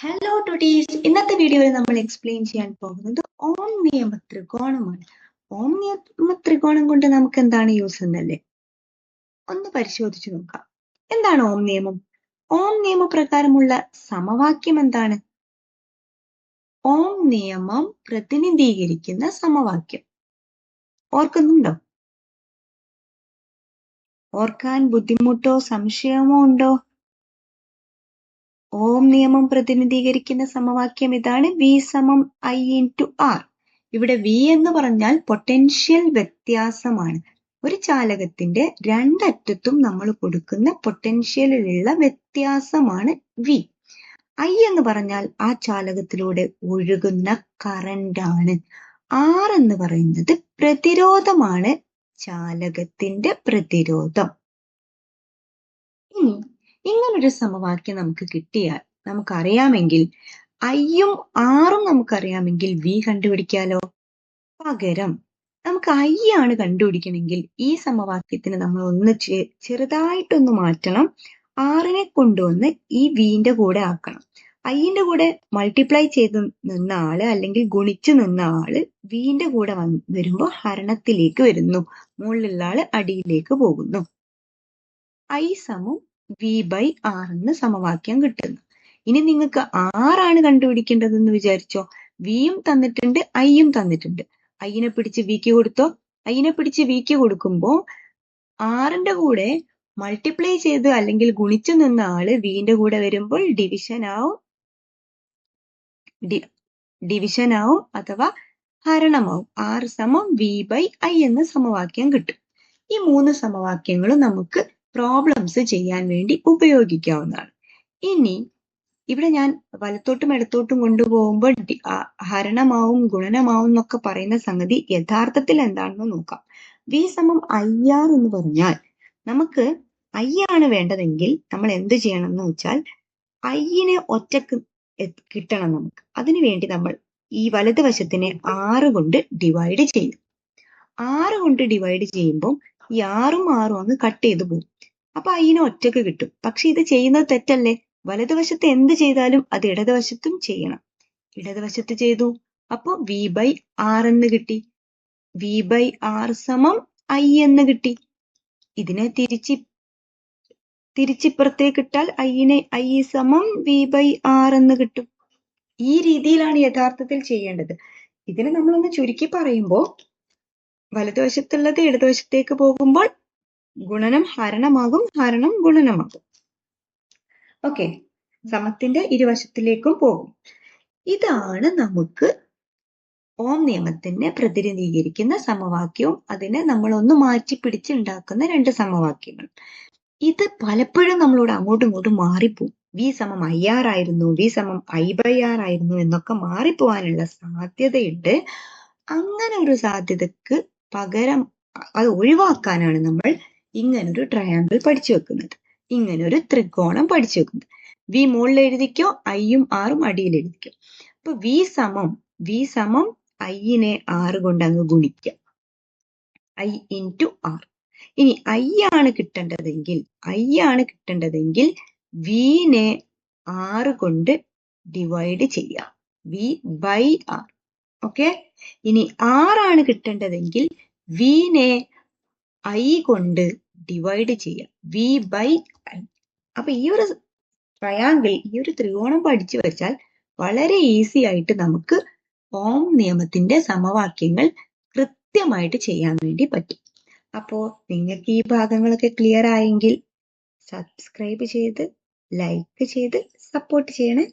Hello ടുഡീസ് ഇന്നത്തെ വീഡിയോയിൽ നമ്മൾ എക്സ്പ്ലെയിൻ ചെയ്യാൻ പോകുന്നത് ഓം നിയമ ത്രികോണമാണ് ഓം നിയമ ത്രികോണം കൊണ്ട് നമുക്ക് എന്താണ് യൂസ് എന്നല്ലേ ഒന്ന് പരിശോധിച്ചു നോക്കാം. എന്താണ് ഓം നിയമം? ഓം നിയമപ്രകാരമുള്ള സമവാക്യം എന്താണ്? ഓം നിയമം പ്രതിനിധീകരിക്കുന്ന സമവാക്യം. ഓർക്കുന്നുണ്ടോ? ഓർക്കാൻ ബുദ്ധിമുട്ടോ സംശയമോ ഉണ്ടോ? ഓം നിയമം പ്രതിനിധീകരിക്കുന്ന സമവാക്യം ഇതാണ് വി സമം ഐ ഇൻ ടു ആർ ഇവിടെ വി എന്ന് പറഞ്ഞാൽ പൊട്ടൻഷ്യൽ വ്യത്യാസമാണ്. ഒരു ചാലകത്തിന്റെ രണ്ടറ്റത്തും നമ്മൾ കൊടുക്കുന്ന പൊട്ടൻഷ്യലിലുള്ള വ്യത്യാസമാണ് വി ഐ എന്ന് പറഞ്ഞാൽ ആ ചാലകത്തിലൂടെ ഒഴുകുന്ന കറന്റ് ആണ്. ആർ എന്ന് പറയുന്നത് പ്രതിരോധമാണ് ചാലകത്തിന്റെ പ്രതിരോധം. ഇങ്ങനൊരു സമവാക്യം നമുക്ക് കിട്ടിയാൽ നമുക്കറിയാമെങ്കിൽ ഐയും ആറും നമുക്കറിയാമെങ്കിൽ വി കണ്ടുപിടിക്കാലോ? പകരം നമുക്ക് ഐ ആണ് കണ്ടുപിടിക്കണമെങ്കിൽ ഈ സമവാക്യത്തിന് നമ്മൾ ഒന്ന് ചെറുതായിട്ടൊന്ന് മാറ്റണം. ആറിനെ കൊണ്ടുവന്ന് ഈ വിന്റെ കൂടെ ആക്കണം. ഐന്റെ കൂടെ മൾട്ടിപ്ലൈ ചെയ്ത് നിന്ന ആൾ അല്ലെങ്കിൽ ഗുണിച്ചു നിന്ന ആൾ വിന്റെ കൂടെ വന്ന് വരുമ്പോ ഹരണത്തിലേക്ക് വരുന്നു. മുകളിലുള്ള ആൾ അടിയിലേക്ക് പോകുന്നു. ഐ സമം വി ബൈ ആർ എന്ന് സമവാക്യം കിട്ടുന്നു. ഇനി നിങ്ങൾക്ക് ആറാണ് കണ്ടുപിടിക്കേണ്ടതെന്ന് വിചാരിച്ചോ? വിയും തന്നിട്ടുണ്ട് ഐയും തന്നിട്ടുണ്ട്. ഐനെ പിടിച്ച് വിക്ക് കൊടുത്തോ? ഐനെ പിടിച്ച് വിക്ക് കൊടുക്കുമ്പോ ആറിന്റെ കൂടെ മൾട്ടിപ്ലൈ ചെയ്ത് അല്ലെങ്കിൽ ഗുണിച്ചു നിന്ന ആൾ വിന്റെ കൂടെ വരുമ്പോൾ ഡിവിഷൻ ആവും ഡിവിഷൻ ആവും അഥവാ ഹരണമാവും. ആറ് സമം വി ബൈ ഐ എന്ന സമവാക്യം കിട്ടും. ഈ മൂന്ന് സമവാക്യങ്ങളും നമുക്ക് പ്രോബ്ലംസ് ചെയ്യാൻ വേണ്ടി ഉപയോഗിക്കാവുന്നതാണ്. ഇനി ഇവിടെ ഞാൻ വലത്തോട്ടും ഇടത്തോട്ടും കൊണ്ടുപോകുമ്പോൾ ഹരണമാവും ഗുണനമാവും എന്നൊക്കെ പറയുന്ന സംഗതി യഥാർത്ഥത്തിൽ എന്താണെന്ന് നോക്കാം. വി സമം ഐ ആർ എന്ന് പറഞ്ഞാൽ നമുക്ക് ഐ ആണ് വേണ്ടതെങ്കിൽ നമ്മൾ എന്ത് ചെയ്യണം എന്ന് വെച്ചാൽ ഐയിനെ ഒറ്റയ്ക്ക് കിട്ടണം നമുക്ക്. അതിനു വേണ്ടി നമ്മൾ ഈ വലതുവശത്തിനെ ആറ് കൊണ്ട് ഡിവൈഡ് ചെയ്യും. ആറ് കൊണ്ട് ഡിവൈഡ് ചെയ്യുമ്പോൾ ഈ ആറും ആറും അങ്ങ് കട്ട് ചെയ്ത് പോകും. അപ്പൊ അതിനെ ഒറ്റയ്ക്ക് കിട്ടും. പക്ഷെ ഇത് ചെയ്യുന്നത് തെറ്റല്ലേ? വലതുവശത്ത് എന്ത് ചെയ്താലും അത് ഇടതുവശത്തും ചെയ്യണം. ഇടതുവശത്ത് ചെയ്തു. അപ്പൊ വി ബൈ ആർ എന്ന് കിട്ടി. വി ബൈ ആർ സമം ഐ എന്ന് കിട്ടി. ഇതിനെ തിരിച്ച് തിരിച്ചിപ്പുറത്തേക്ക് ഇട്ടാൽ ഐനെ ഐ സമം വി ബൈ ആർ എന്ന് കിട്ടും. ഈ രീതിയിലാണ് യഥാർത്ഥത്തിൽ ചെയ്യേണ്ടത്. ഇതിനെ നമ്മളൊന്ന് ചുരുക്കി പറയുമ്പോൾ വലതുവശത്തുള്ളത് ഇടതുവശത്തേക്ക് പോകുമ്പോൾ ഗുണനം ഹരണമാകും ഹരണം ഗുണനമാകും. ഓക്കെ സമത്തിന്റെ ഇരുവശത്തിലേക്കും പോകും. ഇതാണ് നമുക്ക് ഓം നിയമത്തിനെ പ്രതിനിധീകരിക്കുന്ന സമവാക്യവും അതിനെ നമ്മൾ ഒന്ന് മാറ്റി പിടിച്ചുണ്ടാക്കുന്ന രണ്ട് സമവാക്യങ്ങൾ ഇത് പലപ്പോഴും നമ്മളോട് അങ്ങോട്ടും ഇങ്ങോട്ടും മാറിപ്പോവും. വി സമം ഐ ആർ ആയിരുന്നു വി സമം ഐ ബൈ ആർ ആയിരുന്നു എന്നൊക്കെ മാറിപ്പോവാനുള്ള സാധ്യതയുണ്ട്. അങ്ങനെ ഒരു സാധ്യതക്ക് പകരം അത് ഒഴിവാക്കാനാണ് നമ്മൾ ഇങ്ങനൊരു ട്രയാങ്കിൾ പഠിച്ചു വെക്കുന്നത്. ഒരു ത്രികോണം പഠിച്ചു വെക്കുന്നത്. വി മുകളിൽ എഴുതിക്കോ ഐയും ആറും അടിയിൽ എഴുതിക്കോ. അപ്പൊ വി സമം വി സമം ഐയിനെ ആറ് കൊണ്ട് അങ്ങ് ഗുണിക്കുക ഐ ഇന്റു ആർ ഇനി ഐ ആണ് കിട്ടേണ്ടതെങ്കിൽ ഐ ആണ് കിട്ടേണ്ടതെങ്കിൽ വിനെ ആറ് കൊണ്ട് ഡിവൈഡ് ചെയ്യാം. വി ബൈ ആർ ഓക്കെ ഇനി ആറാണ് കിട്ടേണ്ടതെങ്കിൽ വിനെ ഐ കൊണ്ട് ഡിവൈഡ് ചെയ്യാം. വി ബൈ ഐ അപ്പൊ ഈ ഒരു ട്രയാങ്കിൾ ഈ ഒരു ത്രികോണം പഠിച്ചു വെച്ചാൽ വളരെ ഈസി ആയിട്ട് നമുക്ക് ഓം നിയമത്തിന്റെ സമവാക്യങ്ങൾ കൃത്യമായിട്ട് ചെയ്യാൻ വേണ്ടി പറ്റും. അപ്പോ നിങ്ങൾക്ക് ഈ ഭാഗങ്ങളൊക്കെ ക്ലിയർ ആയെങ്കിൽ സബ്സ്ക്രൈബ് ചെയ്ത് ലൈക്ക് ചെയ്ത് സപ്പോർട്ട് ചെയ്യണേ.